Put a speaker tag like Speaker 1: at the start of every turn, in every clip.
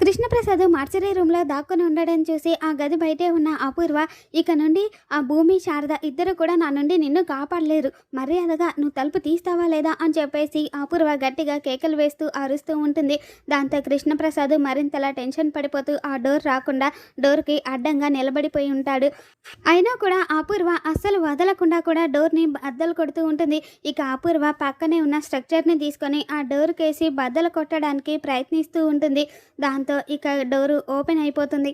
Speaker 1: Krishnaprasad mortuary రూమ్లో దాక్కుని ఉండడం చూసి ఆ గది బయటే ఉన్న అపూర్వ ఇక నుండి ఆ భూమి శారద ఇద్దరు కూడా నా నుండి నిన్ను కాపాడలేరు. మర్యాదగా నువ్వు తలుపు తీస్తావా లేదా అని చెప్పేసి అపూర్వ గట్టిగా కేకలు వేస్తూ అరుస్తూ ఉంటుంది. దాంతో కృష్ణప్రసాద్ మరింతలా టెన్షన్ పడిపోతూ ఆ డోర్ రాకుండా డోర్కి అడ్డంగా నిలబడిపోయి ఉంటాడు. అయినా కూడా అపూర్వ అస్సలు వదలకుండా కూడా డోర్ని బద్దలు కొడుతూ ఉంటుంది. ఇక అపూర్వ పక్కనే ఉన్న స్ట్రక్చర్ని తీసుకొని ఆ డోర్కేసి బద్దలు కొట్టడానికి ప్రయత్నిస్తూ ఉంటుంది. దాంతో ఇక డోరు ఓపెన్ అయిపోతుంది.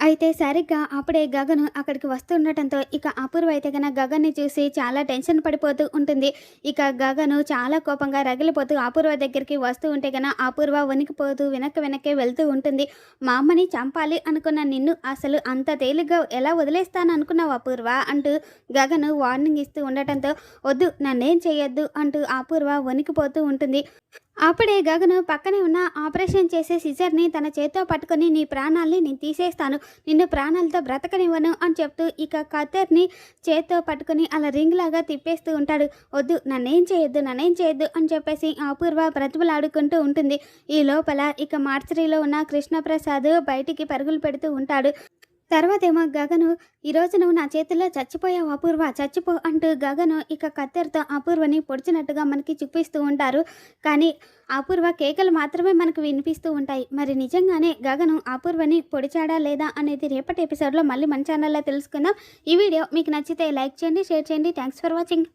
Speaker 1: అయితే సరిగ్గా అప్పుడే గగను అక్కడికి వస్తుండటంతో ఇక అపూర్వ అయితే కనుక గగన్ని చూసి చాలా టెన్షన్ పడిపోతూ ఉంటుంది. ఇక గగను చాలా కోపంగా రగిలిపోతూ అపూర్వ దగ్గరికి వస్తూ ఉంటే కనుక అపూర్వ వణికిపోతూ వెనక్కి వెనక్కి వెళ్తూ ఉంటుంది. మా అమ్మని చంపాలి అనుకున్న నిన్ను అసలు అంత తేలిగ్గా ఎలా వదిలేస్తాను అనుకున్నావు అపూర్వ? అంటూ గగను వార్నింగ్ ఇస్తూ ఉండటంతో వద్దు నన్నేం చేయొద్దు అంటూ అపూర్వ వణికిపోతూ ఉంటుంది. అప్పుడే గగను పక్కనే ఉన్న ఆపరేషన్ చేసే సిజర్ని తన చేత్తో పట్టుకొని నీ ప్రాణాల్ని నేను తీసేస్తాను. నిన్ను ప్రాణాలతో బ్రతకనివ్వను అని చెప్తూ ఇక కత్తర్ని చేత్తో పట్టుకొని అలా రింగ్ లాగా తిప్పేస్తూ ఉంటాడు. వద్దు నన్నేం చేయొద్దు నన్నేం చేయొద్దు అని చెప్పేసి అపూర్వ బ్రతుకులాడుకుంటూ ఉంటుంది. ఈ లోపల ఇక మార్చరీలో ఉన్న కృష్ణప్రసాద్ బయటికి పరుగులు పెడుతూ ఉంటాడు. తర్వాత ఏమో గగను ఈరోజు నువ్వు నా చేతుల్లో చచ్చిపోయావు అపూర్వ చచ్చిపో అంటూ గగను ఇక కత్తెరతో అపూర్వని పొడిచినట్టుగా మనకి చూపిస్తూ ఉంటారు. కానీ అపూర్వ కేకలు మాత్రమే మనకు వినిపిస్తూ ఉంటాయి. మరి నిజంగానే గగను అపూర్వని పొడిచాడా లేదా అనేది రేపటి ఎపిసోడ్లో మళ్ళీ మన ఛానల్లో తెలుసుకుందాం. ఈ వీడియో మీకు నచ్చితే లైక్ చేయండి షేర్ చేయండి. Thanks for watching.